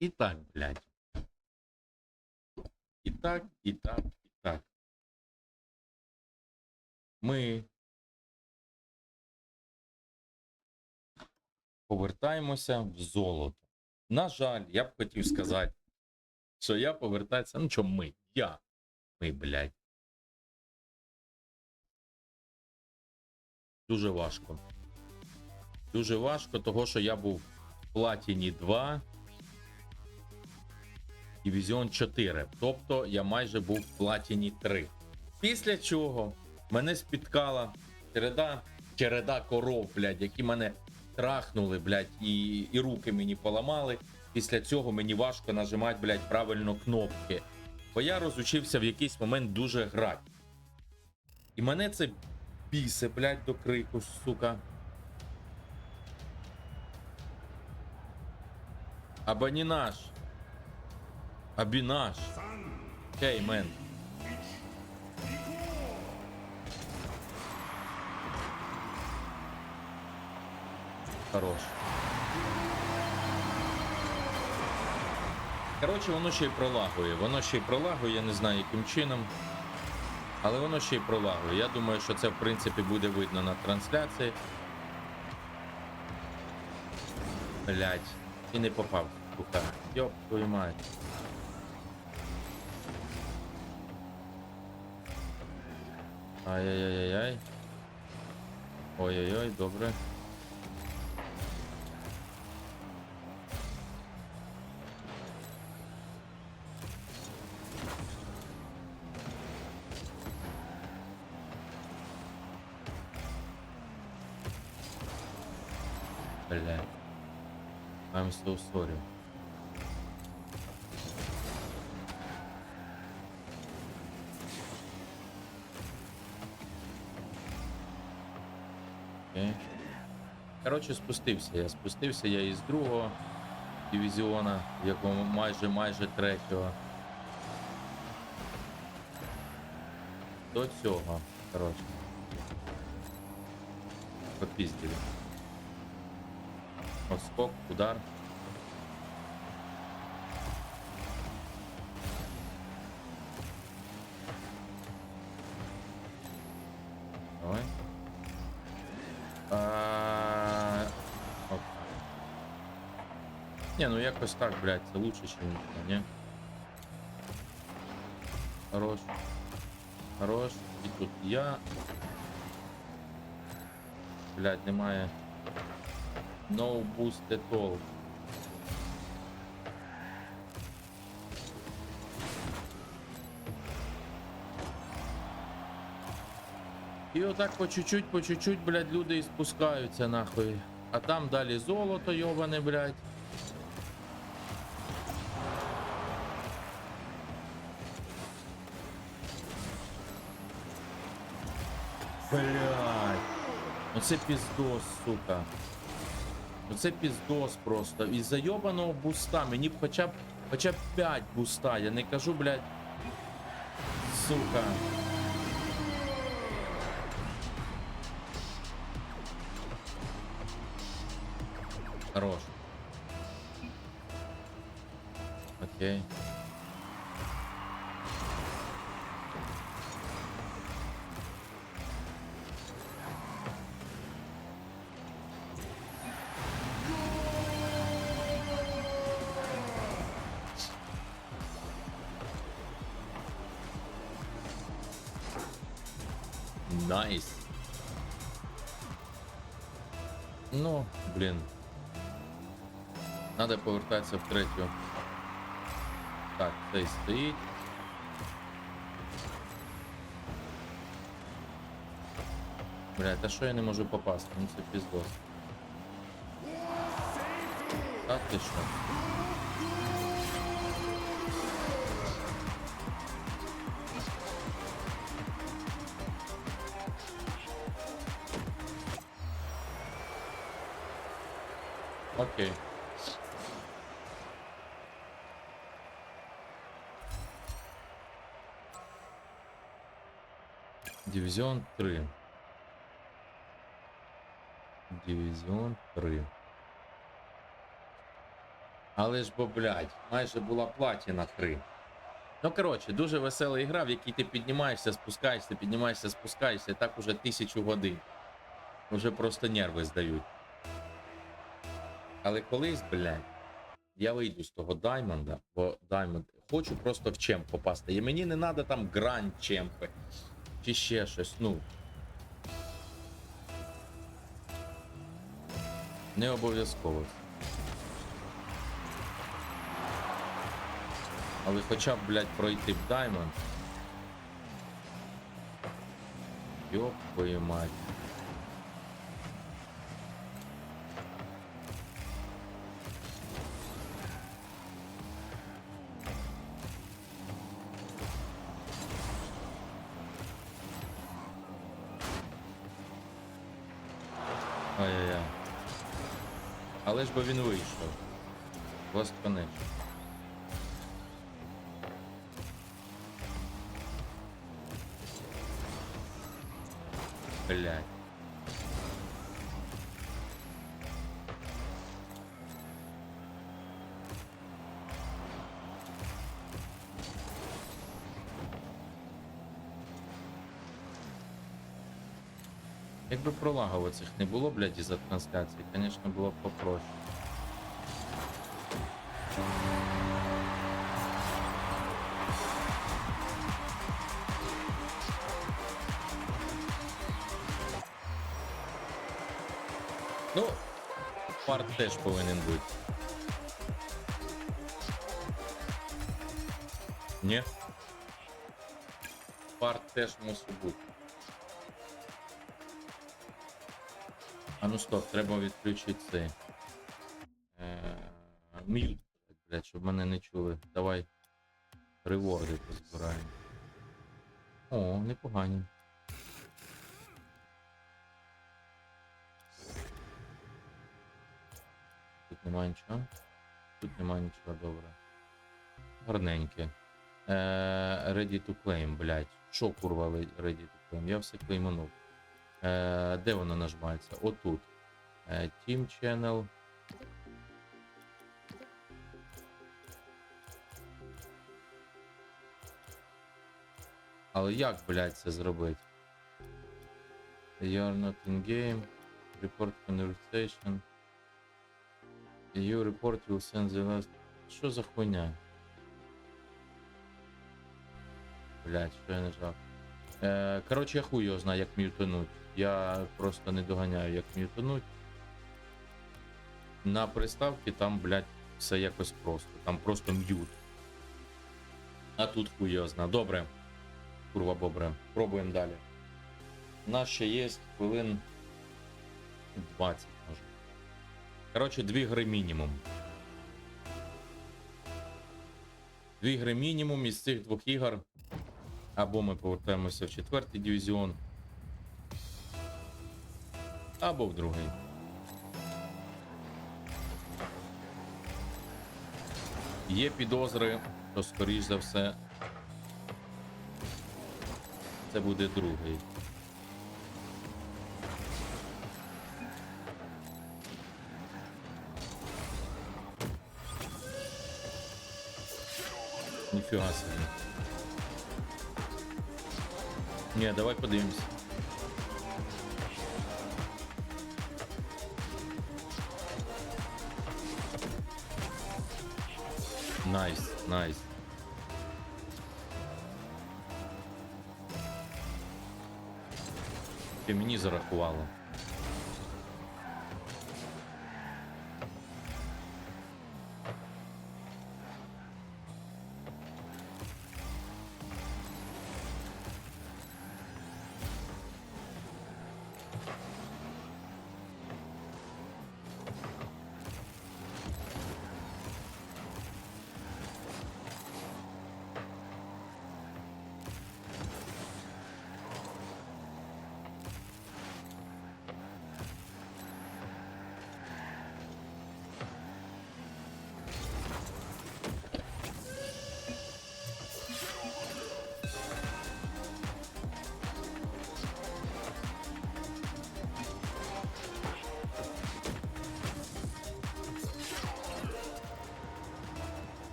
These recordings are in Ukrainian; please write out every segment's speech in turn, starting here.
І так, блядь. І так, і так, і так. Ми повертаємося в золото. На жаль, я б хотів сказати, що я повертаюся. Ну, чому ми? Я. Ми, блядь. Дуже важко. Дуже важко, того, що я був в Платіні 2, Дивізіон 4. Тобто я майже був в Платіні 3. Після чого мене спіткала череда, череда коров, блядь, які мене трахнули, блядь, і, і руки мені поламали. Після цього мені важко нажимати, блядь, правильно кнопки. Бо я розучився в якийсь момент дуже грати. І мене це бісе, блядь, до крику, сука. Або не наш. Абі наш. Окей, мен. Хорош. Коротше, воно ще й пролагує. Воно ще й пролагує, я не знаю яким чином. Але воно ще й пролагує. Я думаю, що це в принципі буде видно на трансляції. Блять, і не попав. Йоп, твою мать. Ай-яй-яй-яй. Ой-ой-ой, добре. Блядь. I'm so sorry. Коротше, спустився. Я спустився я із другого дивізіона, якому майже майже третього. До цього. Коротше. Попіздили. Оскок, удар. Не, ну якось так, блядь, це лучше, ніж нічого, ні? Хорош. Хорош. І тут я. Блядь, немає. No boost at all. І отак по чуть-чуть, по чуть-чуть, блядь, люди і спускаються нахуй. А там далі золото, йобане, блядь. Блядь. Оце піздос, сука. Оце піздос просто. Із зайобаного буста. Мені б хоча б хоча б 5 буста. Я не кажу, блядь. Сука. Хорош. Окей. Найс. Ну, блін. Надо повертатися в третю. Так, цей стоїть. Блядь, а що я не можу попасти? Ну це піздос. А ти що? Дивізіон 3. Дивізіон 3. Але ж бо, блядь, майже була платіна 3. Ну, коротше, дуже весела ігра, в якій ти піднімаєшся, спускаєшся, піднімаєшся, спускаєшся, і так уже тисячу годин. Уже просто нерви здають. Але колись, блядь, я вийду з того Даймонда, бо Даймонд. Хочу просто в чемп попасти. І мені не треба там грань чемпи. Чи ще щось, ну. Не обов'язково. Але хоча б, блядь, пройти в Даймонд. Йоп твою мать. Але ж бо він вийшов. Ласт конеч. Якби пролагав не було, блядь, із-за трансляції, звісно, було б попроще. Ну, парт теж повинен бути. Ні. Парт теж мусить бути. А ну стоп, треба відключити цей. М'ют, блядь, щоб мене не чули. Давай реворди позбираємо. О, непогані. Тут немає нічого. Тут немає нічого добре. Гарненьке. Е, ready to claim, блядь. Що курва ready to claim? Я все клейманув. Е, де воно нажимається? Отут. Е, Team Channel. Але як, блядь, це зробити? You are not in game. Report conversation. You report will send the last. Що за хуйня? Блядь, що я нажав? Е, коротше, я хуй його знаю, як м'ютануть. Я просто не доганяю, як м'ютануть. На приставці там, блядь, все якось просто. Там просто м'ют. А тут хуй його знає. Добре. Курва бобре. Пробуємо далі. У нас ще є хвилин 20, може. Коротше, дві гри мінімум. Дві гри мінімум із цих двох ігор. Або ми повертаємося в четвертий дивізіон. Або в другий. Є підозри, що скоріш за все. Це буде другий. Ніфіга собі. Ні, давай подивимось. Найс, найс. Ти мені зарахувало.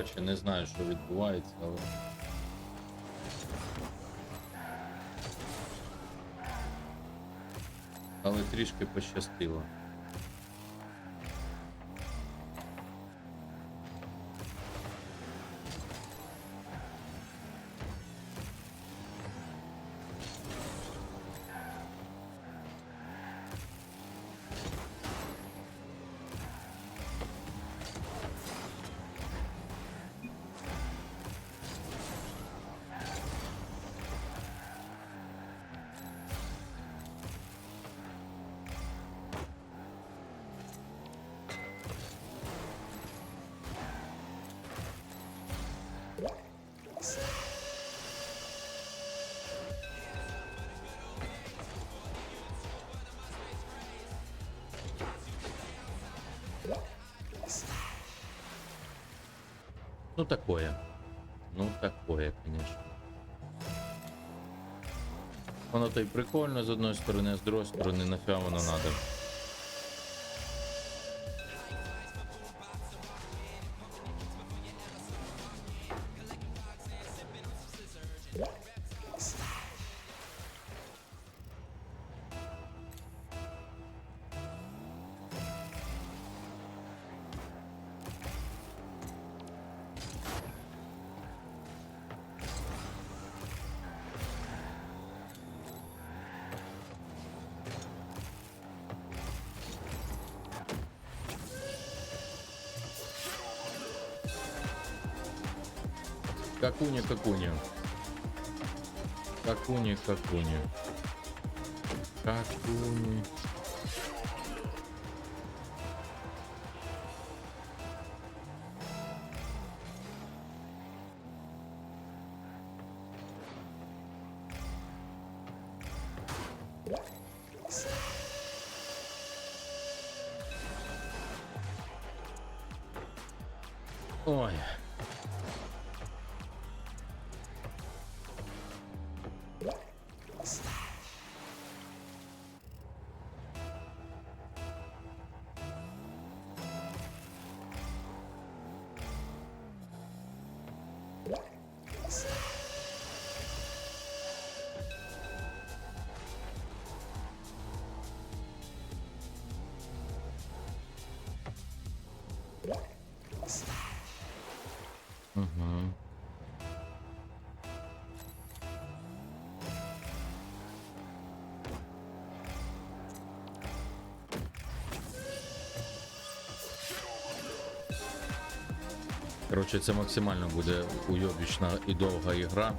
Коротше, не знаю, що відбувається, але. Але трішки пощастило. Ну такое. Ну такое, конечно. Воно то й прикольно з одної сторони, а з другої сторони нафіга воно надо. Какуня, какуня. Какуня, какуня. Какуня. Ой. Коротше, це максимально буде уйобічна і довга ігра.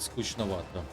Скучновато.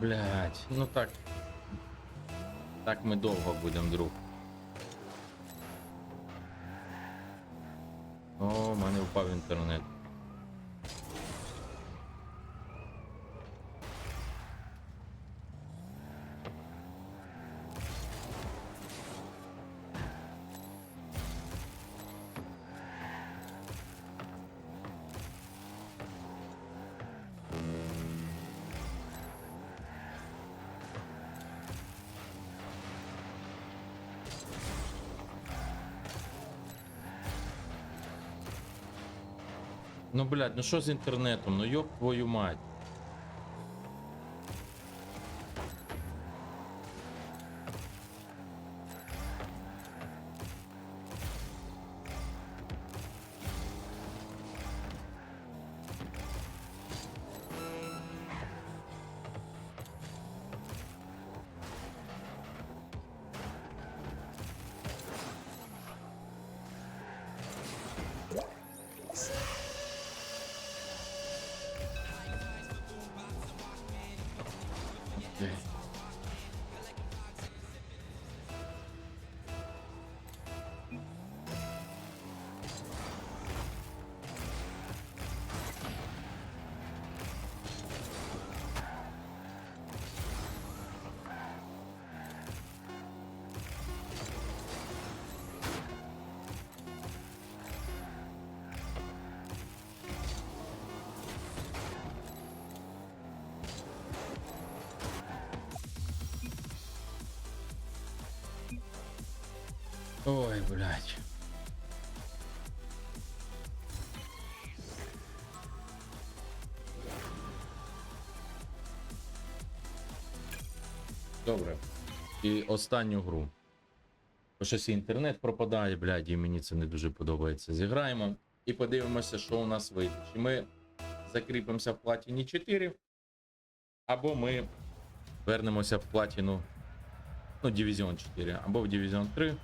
Блять, ну так. Так ми довго будемо, друг. О, в мене впав інтернет. Ну, блядь, ну що з інтернетом? Ну йоп твою мать. Ой, блядь. Добре. І останню гру. Бо щось інтернет пропадає, блядь, і мені це не дуже подобається. Зіграємо і подивимося, що у нас вийде. Чи ми закріпимося в платіні 4, або ми вернемося в платіну, ну, Дивізіон 4, або в Дивізіон 3.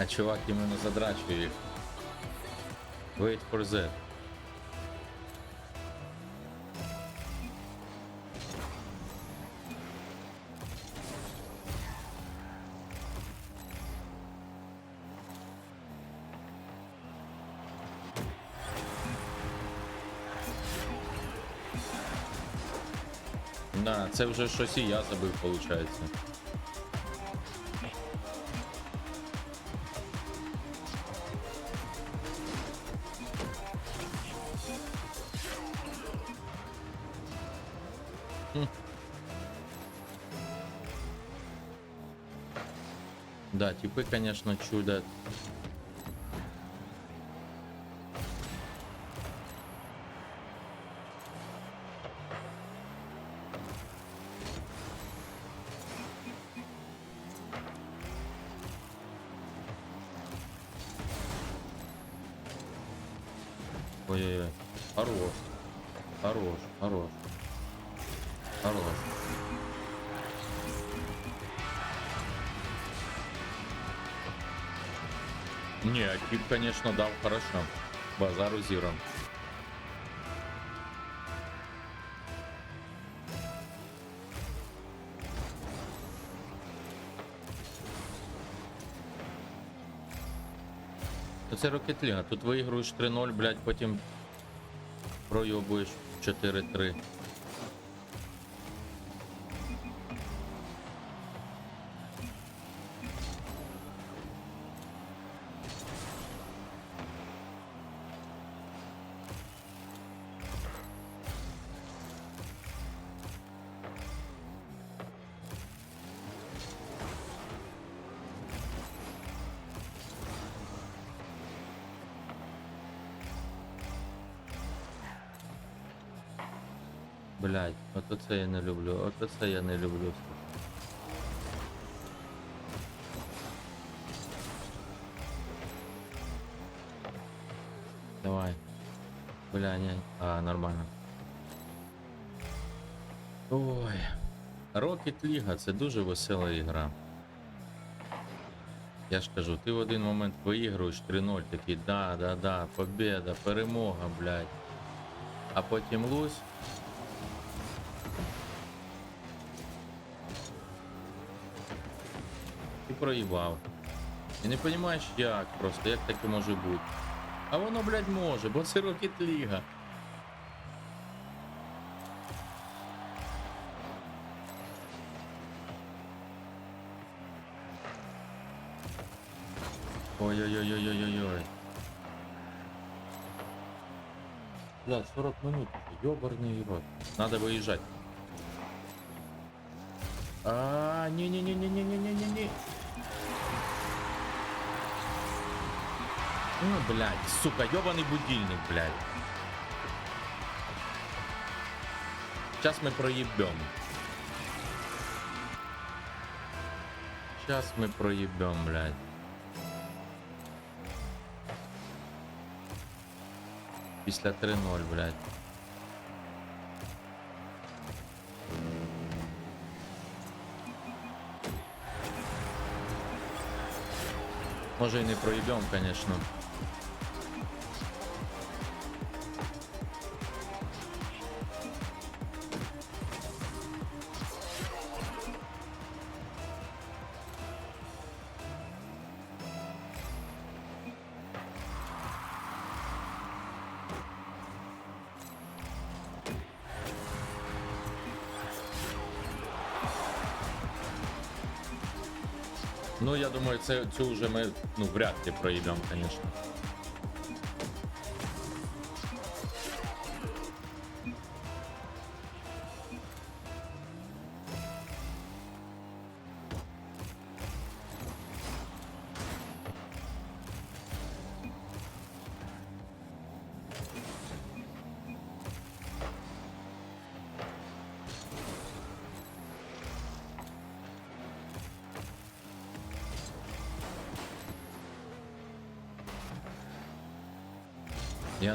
А чувак іменно задрачує їх. Wait for that. Да, це вже щось і я забив, виходить. Конечно, чудо. Тип, конечно, дал хорошо. Базару зиро. То Це Rocket League. Тут виігруєш 3-0, блядь, потім пройобуєш 4-3. Це я не люблю, ото це я не люблю. Давай. Бля, не. А, нормально. Ой. Rocket League це дуже весела ігра. Я ж кажу, ти в один момент виігруєш 3-0, такий да, да, да, победа, перемога, блядь. А потім лузь. проїбав. І не розумієш як просто, як таке може бути. А воно, блядь, може, бо це Rocket League. Ой-ой-ой-ой-ой-ой-ой. Блядь, 40 минут. Ёбарный рот. Надо выезжать. А, не-не-не-не-не-не-не-не. Ну, блядь, сука, ёбаный будильник, блядь. Сейчас мы проебем. Сейчас мы проебем, блядь. Після 3-0, блядь. Може і не проїбем, конечно. Ну, я думаю, це, цю вже ми ну, вряд ли проїдемо, конечно.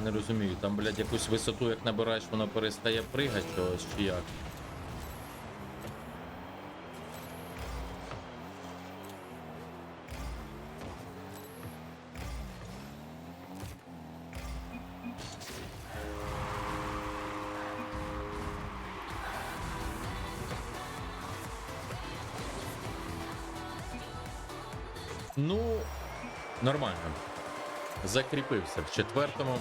Не розумію, там, блядь, якусь висоту, як набираєш, воно перестає пригати чи як. Закріпився в четвертому.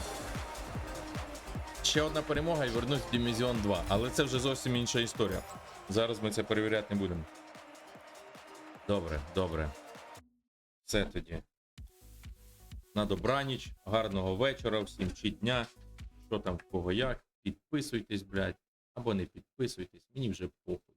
Ще одна перемога і вернусь в Дивізіон 2. Але це вже зовсім інша історія. Зараз ми це перевіряти не будемо. Добре, добре. Все тоді. На добраніч, гарного вечора, всім чи дня. Що там в кого як. Підписуйтесь, блядь. або не підписуйтесь, мені вже похуй.